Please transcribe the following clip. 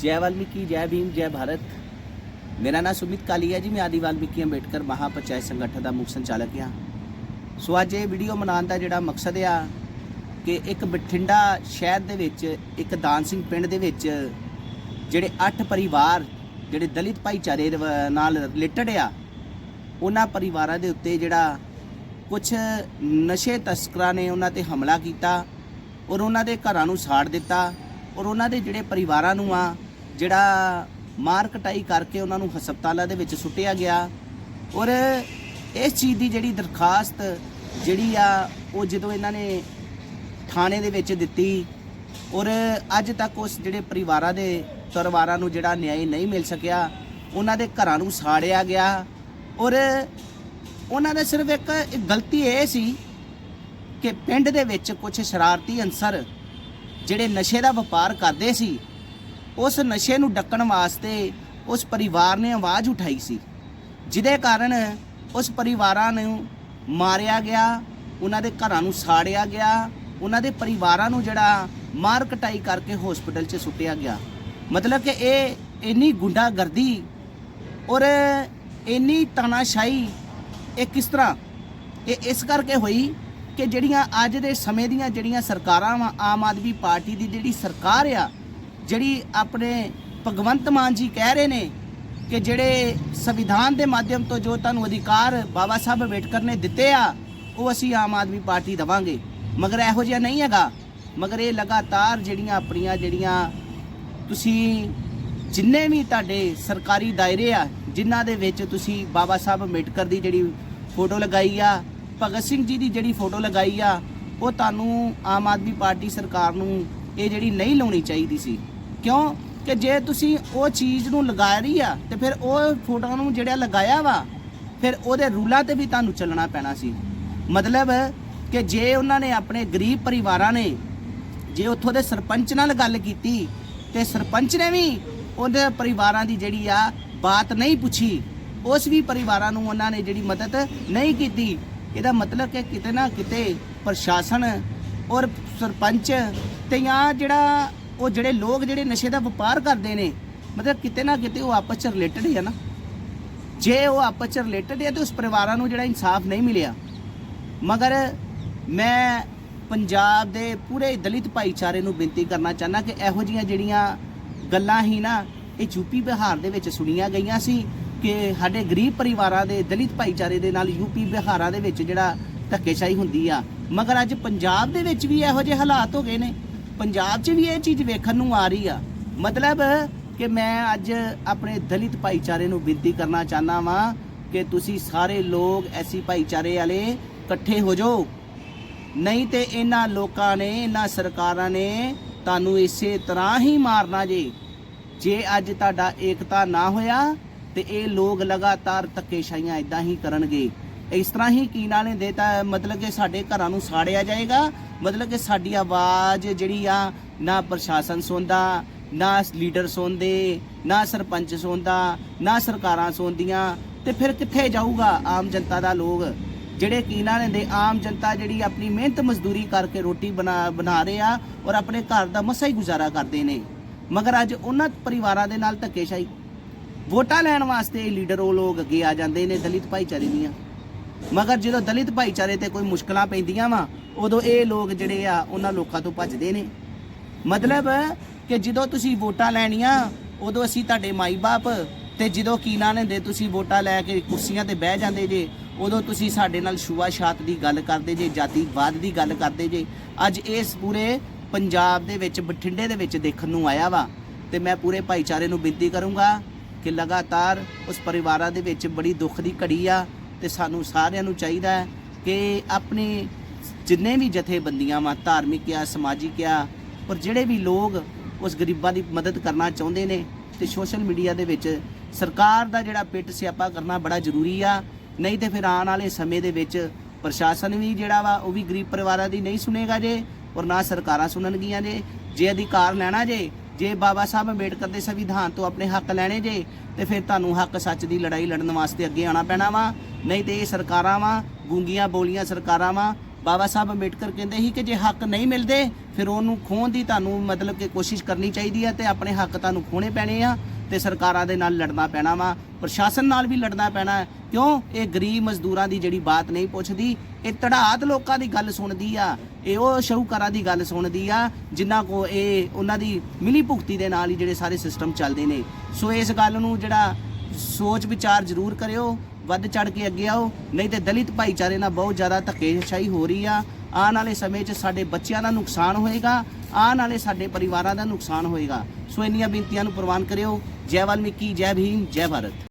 जय वाल्मीकि जय भीम जय भारत ਮੇਰਾ ਨਾਮ ਸੁਮਿਤ ਕਾਲੀ ਹੈ ਜੀ ਮੈਂ ਆਦੀ ਵਾਲਮੀਕੀ ਅੰਬੇਡਕਰ ਮਹਾਪੰਚਾਇਤ ਸੰਗਠਨ ਦਾ ਮੁੱਖ ਸੰਚਾਲਕ ਹਾਂ ਸੋ ਅੱਜ ਇਹ ਵੀਡੀਓ ਬਣਾਉਣ ਦਾ ਜਿਹੜਾ ਮਕਸਦ ਆ ਕਿ ਇੱਕ ਬਠਿੰਡਾ ਸ਼ਹਿਰ ਦੇ ਵਿੱਚ ਇੱਕ ਦਾਨ ਸਿੰਘ ਪਿੰਡ ਦੇ ਵਿੱਚ ਜਿਹੜੇ 8 ਪਰਿਵਾਰ ਜਿਹੜੇ ਦਲਿਤ ਭਾਈਚਾਰੇ ਦੇ ਵ- ਨਾਲ ਰਿਲੇਟਡ ਆ ਉਹਨਾਂ ਪਰਿਵਾਰਾਂ ਦੇ ਉੱਤੇ ਜਿਹੜਾ ਕੁਝ ਨਸ਼ੇ ਤਸਕਰਾਂ ਨੇ ਉਹਨਾਂ ਤੇ ਹਮਲਾ ਕੀਤਾ ਔਰ ਉਹਨਾਂ ਦੇ ਘਰਾਂ ਨੂੰ ਸਾੜ ਦਿੱਤਾ ਔਰ ਉਹਨਾਂ ਦੇ ਜਿਹੜੇ ਪਰਿਵਾਰਾਂ ਨੂੰ ਆ ਜਿਹੜਾ ਮਾਰ ਕਟਾਈ ਕਰਕੇ ਉਹਨਾਂ ਨੂੰ ਹਸਪਤਾਲਾਂ ਦੇ ਵਿੱਚ ਸੁੱਟਿਆ ਗਿਆ ਔਰ ਇਸ ਚੀਜ਼ ਦੀ ਜਿਹੜੀ ਦਰਖਾਸਤ ਜਿਹੜੀ ਆ, ਉਹ ਜਦੋਂ ਇਹਨਾਂ ਨੇ ਥਾਣੇ ਦੇ ਵਿੱਚ ਦਿੱਤੀ ਔਰ ਅੱਜ ਤੱਕ ਉਸ ਜਿਹੜੇ ਪਰਿਵਾਰਾਂ ਦੇ ਪਰਿਵਾਰਾਂ ਨੂੰ ਜਿਹੜਾ ਨਿਆਂ ਨਹੀਂ ਮਿਲ ਸਕਿਆ, ਉਹਨਾਂ ਦੇ ਘਰਾਂ ਨੂੰ ਸਾੜਿਆ ਗਿਆ ਔਰ ਉਹਨਾਂ ਦਾ ਸਿਰਫ ਇੱਕ ਗਲਤੀ ਇਹ ਸੀ ਕਿ ਪਿੰਡ ਦੇ ਵਿੱਚ ਕੁਝ ਸ਼ਰਾਰਤੀ ਅਨਸਰ ਜਿਹੜੇ ਨਸ਼ੇ ਦਾ ਵਪਾਰ ਕਰਦੇ ਸੀ ਉਸ ਨਸ਼ੇ ਨੂੰ ਡੱਕਣ ਵਾਸਤੇ ਉਸ ਪਰਿਵਾਰ ਨੇ ਆਵਾਜ਼ ਉਠਾਈ ਸੀ। ਜਿਹਦੇ ਕਾਰਨ ਉਸ ਪਰਿਵਾਰਾਂ ਨੂੰ ਮਾਰਿਆ ਗਿਆ, ਉਹਨਾਂ ਦੇ ਘਰਾਂ ਨੂੰ ਸਾੜਿਆ ਗਿਆ, ਉਹਨਾਂ ਦੇ ਪਰਿਵਾਰਾਂ ਨੂੰ ਜਿਹੜਾ ਮਾਰ ਕਟਾਈ ਕਰਕੇ ਹਸਪੀਟਲ 'ਚ ਸੁੱਟਿਆ ਗਿਆ। ਮਤਲਬ ਕਿ ਇਹ ਇੰਨੀ ਗੁੰਡਾਗਰਦੀ ਔਰ ਇੰਨੀ ਤਾਨਾਸ਼ਾਹੀ, ਇਹ ਕਿਸ ਤਰ੍ਹਾਂ? ਇਹ ਇਸ ਕਰਕੇ ਹੋਈ ਕਿ ਜਿਹੜੀਆਂ ਅੱਜ ਦੇ ਸਮੇਂ ਦੀਆਂ ਜਿਹੜੀਆਂ ਸਰਕਾਰਾਂ ਵਾ, ਆਮ ਆਦਮੀ ਪਾਰਟੀ ਦੀ ਜਿਹੜੀ ਸਰਕਾਰ ਆ ਜਿਹੜੀ ਆਪਣੇ ਭਗਵੰਤ ਮਾਨ ਜੀ ਕਹਿ ਰਹੇ ਨੇ ਕਿ ਜਿਹੜੇ ਸੰਵਿਧਾਨ ਦੇ ਮਾਧਿਅਮ ਤੋਂ ਜੋ ਤੁਹਾਨੂੰ ਅਧਿਕਾਰ ਬਾਬਾ ਸਾਹਿਬ ਅੰਬੇਡਕਰ ਨੇ ਦਿੱਤੇ ਆ, ਉਹ ਅਸੀਂ ਆਮ ਆਦਮੀ ਪਾਰਟੀ ਦਵਾਂਗੇ। ਮਗਰ ਇਹੋ ਜਿਹਾ ਨਹੀਂ ਹੈਗਾ। ਮਗਰ ਇਹ ਲਗਾਤਾਰ ਜਿਹੜੀਆਂ ਆਪਣੀਆਂ ਜਿਹੜੀਆਂ ਤੁਸੀਂ ਜਿੰਨੇ ਵੀ ਤੁਹਾਡੇ ਸਰਕਾਰੀ ਦਾਇਰੇ ਆ, ਜਿਨ੍ਹਾਂ ਦੇ ਵਿੱਚ ਤੁਸੀਂ ਬਾਬਾ ਸਾਹਿਬ ਅੰਬੇਡਕਰ ਦੀ ਜਿਹੜੀ ਫੋਟੋ ਲਗਾਈ ਆ, ਭਗਤ ਸਿੰਘ ਜੀ ਦੀ ਜਿਹੜੀ ਫੋਟੋ ਲਗਾਈ ਆ, ਉਹ ਤੁਹਾਨੂੰ ਆਮ ਆਦਮੀ ਪਾਰਟੀ ਸਰਕਾਰ ਨੂੰ ਇਹ ਜਿਹੜੀ ਨਹੀਂ ਲਾਉਣੀ ਚਾਹੀਦੀ ਸੀ। ਕਿਉਂ? ਕਿ ਜੇ ਤੁਸੀਂ ਉਹ ਚੀਜ਼ ਨੂੰ ਲਗਾ ਰਹੀ ਆ, ਤੇ ਫਿਰ ਉਹ ਫੋਟੋ ਨੂੰ ਜਿਹੜਾ ਲਗਾਇਆ ਵਾ, ਫਿਰ ਉਹਦੇ ਰੂਲਾਂ ਤੇ ਵੀ ਤੁਹਾਨੂੰ ਚੱਲਣਾ ਪੈਣਾ ਸੀ। ਮਤਲਬ ਕਿ ਜੇ ਉਹਨਾਂ ਨੇ ਆਪਣੇ ਗਰੀਬ ਪਰਿਵਾਰਾਂ ਨੇ, ਜੇ ਉੱਥੋਂ ਦੇ ਸਰਪੰਚ ਨਾਲ ਗੱਲ ਕੀਤੀ, ਤੇ ਸਰਪੰਚ ਨੇ ਵੀ ਉਹਦੇ ਪਰਿਵਾਰਾਂ ਦੀ ਜਿਹੜੀ ਆ ਬਾਤ ਨਹੀਂ ਪੁੱਛੀ, ਉਸ ਵੀ ਪਰਿਵਾਰਾਂ ਨੂੰ ਉਹਨਾਂ ਨੇ ਜਿਹੜੀ ਮਦਦ ਨਹੀਂ ਕੀਤੀ, ਇਹਦਾ ਮਤਲਬ ਕਿ ਕਿਤੇ ਨਾ ਕਿਤੇ ਪ੍ਰਸ਼ਾਸਨ ਔਰ ਸਰਪੰਚ ਤੇ ਜਾਂ ਜਿਹੜਾ ਉਹ ਜਿਹੜੇ ਲੋਕ ਜਿਹੜੇ ਨਸ਼ੇ ਦਾ ਵਪਾਰ ਕਰਦੇ ਨੇ, ਮਤਲਬ ਕਿਤੇ ਨਾ ਕਿਤੇ ਉਹ ਆਪਸ ਚ ਰਿਲੇਟਡ ਹੀ ਹੈ ਨਾ। ਜੇ ਉਹ ਆਪਸ ਚ ਰਿਲੇਟਡ ਹੈ ਤੇ ਉਸ ਪਰਿਵਾਰਾਂ ਨੂੰ ਜਿਹੜਾ ਇਨਸਾਫ ਨਹੀਂ ਮਿਲਿਆ। ਮਗਰ ਮੈਂ ਪੰਜਾਬ ਦੇ ਪੂਰੇ ਦਲਿਤ ਭਾਈਚਾਰੇ ਨੂੰ ਬੇਨਤੀ ਕਰਨਾ ਚਾਹੁੰਦਾ ਕਿ ਇਹੋ ਜੀਆਂ ਜਿਹੜੀਆਂ ਗੱਲਾਂ ਹੀ ਨਾ, ਇਹ ਯੂਪੀ ਬਿਹਾਰ ਦੇ ਵਿੱਚ ਸੁਣੀਆਂ ਗਈਆਂ ਸੀ ਕਿ ਸਾਡੇ ਗਰੀਬ ਪਰਿਵਾਰਾਂ ਦੇ, ਦਲਿਤ ਭਾਈਚਾਰੇ ਦੇ ਨਾਲ ਯੂਪੀ ਬਿਹਾਰਾਂ ਦੇ ਵਿੱਚ ਜਿਹੜਾ ਧੱਕੇਸ਼ਾਹੀ ਹੁੰਦੀ ਆ। ਮਗਰ ਅੱਜ ਪੰਜਾਬ ਦੇ ਵਿੱਚ ਵੀ ਇਹੋ ਜਿਹੇ ਹਾਲਾਤ ਹੋ ਗਏ ਨੇ। ਪੰਜਾਬ 'ਚ ਵੀ ਇਹ ਚੀਜ਼ ਵੇਖਣ ਨੂੰ ਆ ਰਹੀ ਆ। ਮਤਲਬ ਕਿ ਮੈਂ ਅੱਜ ਆਪਣੇ ਦਲਿਤ ਭਾਈਚਾਰੇ ਨੂੰ ਬੇਨਤੀ ਕਰਨਾ ਚਾਹੁੰਦਾ ਵਾਂ ਕਿ ਤੁਸੀਂ ਸਾਰੇ ਲੋਕ ਐਸੀ ਭਾਈਚਾਰੇ ਵਾਲੇ ਇਕੱਠੇ ਹੋ ਜਾਓ। ਨਹੀਂ ਤੇ ਇਹਨਾਂ ਲੋਕਾਂ ਨੇ, ਇਹਨਾਂ ਸਰਕਾਰਾਂ ਨੇ ਤੁਹਾਨੂੰ ਇਸੇ ਤਰ੍ਹਾਂ ਹੀ ਮਾਰਨਾ ਜੇ। ਜੇ ਅੱਜ ਤੁਹਾਡਾ ਏਕਤਾ ਨਾ ਹੋਇਆ ਤੇ ਇਹ ਲੋਕ ਲਗਾਤਾਰ ਧੱਕੇਸ਼ਾਹੀਆਂ ਇਦਾਂ ਹੀ ਕਰਨਗੇ। ਇਸ ਤਰ੍ਹਾਂ ਹੀ ਕੀਨਾ ਨੇ ਦੇਤਾ ਮਤਲਬ ਕਿ ਸਾਡੇ ਘਰਾਂ ਨੂੰ ਸਾੜਿਆ ਜਾਏਗਾ। ਮਤਲਬ ਕਿ ਸਾਡੀ ਆਵਾਜ਼ ਜਿਹੜੀ ਆ, ਨਾ ਪ੍ਰਸ਼ਾਸਨ ਸੁਣਦਾ, ਨਾ ਲੀਡਰ ਸੁਣਦੇ, ਨਾ ਸਰਪੰਚ ਸੁਣਦਾ, ਨਾ ਸਰਕਾਰਾਂ ਸੁਣਦੀਆਂ, ਤੇ ਫਿਰ ਕਿੱਥੇ ਜਾਊਗਾ ਆਮ ਜਨਤਾ ਦਾ ਲੋਕ? ਜਿਹੜੇ ਕੀਨਾ ਨੇ ਦੇ ਆਮ ਜਨਤਾ ਜਿਹੜੀ ਆਪਣੀ ਮਿਹਨਤ ਮਜ਼ਦੂਰੀ ਕਰਕੇ ਰੋਟੀ ਬਣਾ ਬਣਾ ਰਹੇ ਆ ਔਰ ਆਪਣੇ ਘਰ ਦਾ ਮਸਾ ਹੀ ਗੁਜ਼ਾਰਾ ਕਰਦੇ ਨੇ। ਮਗਰ ਅੱਜ ਉਹਨਾਂ ਪਰਿਵਾਰਾਂ ਦੇ ਨਾਲ ਧੱਕੇਸ਼ਾਹੀ। ਵੋਟਾਂ ਲੈਣ ਵਾਸਤੇ ਲੀਡਰ ਉਹ ਲੋਕ ਅੱਗੇ ਆ ਜਾਂਦੇ ਨੇ, ਦਲਿਤ ਭਾਈਚਾਰੇ ਦੀਆਂ। ਮਗਰ ਜਦੋਂ ਦਲਿਤ ਭਾਈਚਾਰੇ ਤੇ ਕੋਈ ਮੁਸ਼ਕਲਾਂ ਪੈਂਦੀਆਂ ਵਾ, ਉਦੋਂ ਇਹ ਲੋਕ ਜਿਹੜੇ ਆ, ਉਹਨਾਂ ਲੋਕਾਂ ਤੋਂ ਭੱਜਦੇ ਨੇ। ਮਤਲਬ ਕਿ ਜਦੋਂ ਤੁਸੀਂ ਵੋਟਾਂ ਲੈਣੀਆਂ, ਉਦੋਂ ਅਸੀਂ ਤੁਹਾਡੇ ਮਾਈ-ਬਾਪ ਤੇ ਜਦੋਂ ਕੀਨਾ ਨੇ ਲੈਂਦੇ, ਤੁਸੀਂ ਵੋਟਾਂ ਲੈ ਕੇ ਕੁਰਸੀਆਂ ਤੇ ਬਹਿ ਜਾਂਦੇ ਜੇ, ਉਦੋਂ ਤੁਸੀਂ ਸਾਡੇ ਨਾਲ ਛੂਆ-ਛਾਤ ਦੀ ਗੱਲ ਕਰਦੇ ਜੇ, ਜਾਤੀਵਾਦ ਦੀ ਗੱਲ ਕਰਦੇ ਜੇ। ਅੱਜ ਇਸ ਪੂਰੇ ਪੰਜਾਬ ਦੇ ਵਿੱਚ, ਬਠਿੰਡੇ ਦੇ ਵਿੱਚ ਦੇਖਣ ਨੂੰ ਆਇਆ ਵਾ ਤੇ ਮੈਂ ਪੂਰੇ ਭਾਈਚਾਰੇ ਨੂੰ ਬੇਨਤੀ ਕਰੂੰਗਾ ਕਿ ਲਗਾਤਾਰ ਉਸ ਪਰਿਵਾਰਾਂ ਦੇ ਵਿੱਚ ਬੜੀ ਦੁੱਖ ਦੀ ਘੜੀ ਆ। ਤੇ ਸਾਨੂੰ ਸਾਰਿਆਂ ਨੂੰ ਚਾਹੀਦਾ ਹੈ ਕਿ ਆਪਣੇ ਜਿੰਨੇ ਵੀ ਜਥੇਬੰਦੀਆਂ ਵਾ, ਧਾਰਮਿਕ ਆ, ਸਮਾਜਿਕ ਆ ਪਰ ਜਿਹੜੇ ਵੀ ਲੋਕ ਉਸ ਗਰੀਬਾਂ ਦੀ ਮਦਦ ਕਰਨਾ ਚਾਹੁੰਦੇ ਨੇ ਤੇ ਸੋਸ਼ਲ ਮੀਡੀਆ ਦੇ ਵਿੱਚ ਸਰਕਾਰ ਦਾ ਜਿਹੜਾ ਪਿੱਟ ਸਿਆਪਾ ਕਰਨਾ ਬੜਾ ਜ਼ਰੂਰੀ ਆ, ਨਹੀਂ ਤੇ ਫਿਰ ਆਉਣ ਵਾਲੇ ਸਮੇਂ ਦੇ ਵਿੱਚ ਪ੍ਰਸ਼ਾਸਨ ਵੀ ਜਿਹੜਾ ਵਾ, ਉਹ ਵੀ ਗਰੀਬ ਪਰਿਵਾਰਾਂ ਦੀ ਨਹੀਂ ਸੁਣੇਗਾ ਜੇ, ਔਰ ਨਾ ਸਰਕਾਰਾਂ ਸੁਣਨਗੀਆਂ ਜੇ ਜੇ ਅਧਿਕਾਰ ਲੈਣਾ ਜੇ ਜੇ ਬਾਬਾ ਸਾਹਿਬ ਅੰਬੇਡਕਰ ਦੇ ਸੰਵਿਧਾਨ ਤੋਂ ਆਪਣੇ ਹੱਕ ਲੈਣੇ ਜੇ, ਤੇ ਫਿਰ ਤੁਹਾਨੂੰ ਹੱਕ ਸੱਚ ਦੀ ਲੜਾਈ ਲੜਨ ਵਾਸਤੇ ਅੱਗੇ ਆਉਣਾ ਪੈਣਾ ਵਾ। ਨਹੀਂ ਤੇ ਇਹ ਸਰਕਾਰਾਂ ਵਾ, ਗੂੰਗੀਆਂ ਬੋਲੀਆਂ ਸਰਕਾਰਾਂ ਵਾ। ਬਾਬਾ ਸਾਹਿਬ ਅੰਬੇਡਕਰ ਕਹਿੰਦੇ ਸੀ ਕਿ ਜੇ ਹੱਕ ਨਹੀਂ ਮਿਲਦੇ, ਫਿਰ ਉਹਨੂੰ ਖੋਹਣ ਦੀ ਤੁਹਾਨੂੰ ਮਤਲਬ ਕਿ ਕੋਸ਼ਿਸ਼ ਕਰਨੀ ਚਾਹੀਦੀ ਹੈ ਤੇ ਆਪਣੇ ਹੱਕ ਤੁਹਾਨੂੰ ਖੋਣੇ ਪੈਣੇ ਆ। ਤੇ ਸਰਕਾਰਾਂ ਦੇ ਨਾਲ ਲੜਨਾ ਪੈਣਾ ਵਾ, ਪ੍ਰਸ਼ਾਸਨ ਨਾਲ ਵੀ ਲੜਨਾ ਪੈਣਾ ਕਿਉਂ? ਇਹ ਗਰੀਬ ਮਜ਼ਦੂਰਾਂ ਦੀ ਜਿਹੜੀ ਬਾਤ ਨਹੀਂ ਪੁੱਛਦੀ, ਇਹ ਧੜਾਤ ਲੋਕਾਂ ਦੀ ਗੱਲ ਸੁਣਦੀ ਆ। ਇਹ ਉਹ ਸ਼ਾਹੂਕਾਰਾਂ ਦੀ ਗੱਲ ਸੁਣਦੀ ਆ, ਜਿਨ੍ਹਾਂ ਕੋ ਇਹ ਉਹਨਾਂ ਦੀ ਮਿਲੀ ਭੁਗਤੀ ਦੇ ਨਾਲ ਹੀ ਜਿਹੜੇ ਸਾਰੇ ਸਿਸਟਮ ਚੱਲਦੇ ਨੇ। ਸੋ ਇਸ ਗੱਲ ਨੂੰ ਜਿਹੜਾ ਸੋਚ ਵਿਚਾਰ ਜ਼ਰੂਰ ਕਰਿਓ, ਵੱਧ ਚੜ ਕੇ ਅੱਗੇ ਆਓ, ਨਹੀਂ ਤੇ ਦਲਿਤ ਭਾਈਚਾਰੇ ਨਾਲ ਬਹੁਤ ਜ਼ਿਆਦਾ ਧੱਕੇਸ਼ਾਹੀ ਹੋ ਰਹੀ ਆ। ਆਉਣ ਵਾਲੇ ਸਮੇਂ 'ਚ ਸਾਡੇ ਬੱਚਿਆਂ ਦਾ ਨੁਕਸਾਨ ਹੋਏਗਾ, ਆਉਣ ਵਾਲੇ ਸਾਡੇ ਪਰਿਵਾਰਾਂ ਦਾ ਨੁਕਸਾਨ ਹੋਏਗਾ। ਸੋ ਇੰਨੀਆਂ ਬੇਨਤੀਆਂ ਨੂੰ ਪ੍ਰਵਾਨ ਕਰਿਓ। ਜੈ ਵਾਲਮੀਕੀ ਜੈ ਭੀਮ ਜੈ ਭਾਰਤ